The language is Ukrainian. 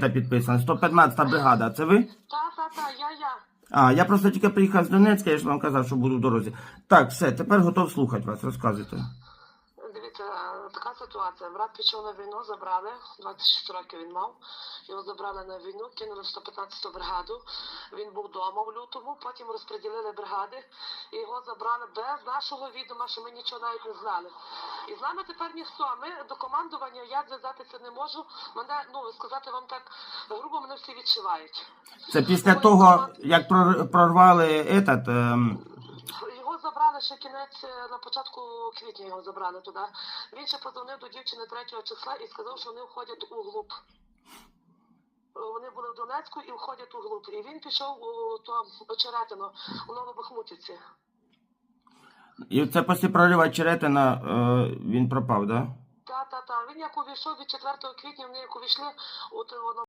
Та підписана, 115 бригада, це ви? Та, та, та, я, я. А, я просто тільки приїхав з Донецька, я ж вам казав, що буду в дорозі. Так, все, тепер готов слухати вас, розказуйте. Дивіться, така ситуація. Брат пішов на війну, забрали. 26 років він мав. Його забрали на війну, кинули в 115 бригаду. Він був вдома в лютому, потім розподілили бригади і його забрали без нашого відома, що ми нічого навіть не знали. І з нами тепер ніхто. Ми до командування я зв'язатися не можу. Мене, ну сказати вам так, грубо мене всі відчувають. Це після того, як прорвали этот, ем, Його забрали ще кінець е, на початку квітня його забрали туди. Він ще подзвонив до дівчини 3 числа і сказав, що вони входять у глуб. Вони були в Донецьку і входять у глуб. І він пішов у то очеретино у Новобахмутівці. І це після прорива Черетина е, він пропав, да? Та, та, та. Він як увійшов від 4 квітня, вони як увійшли, от воно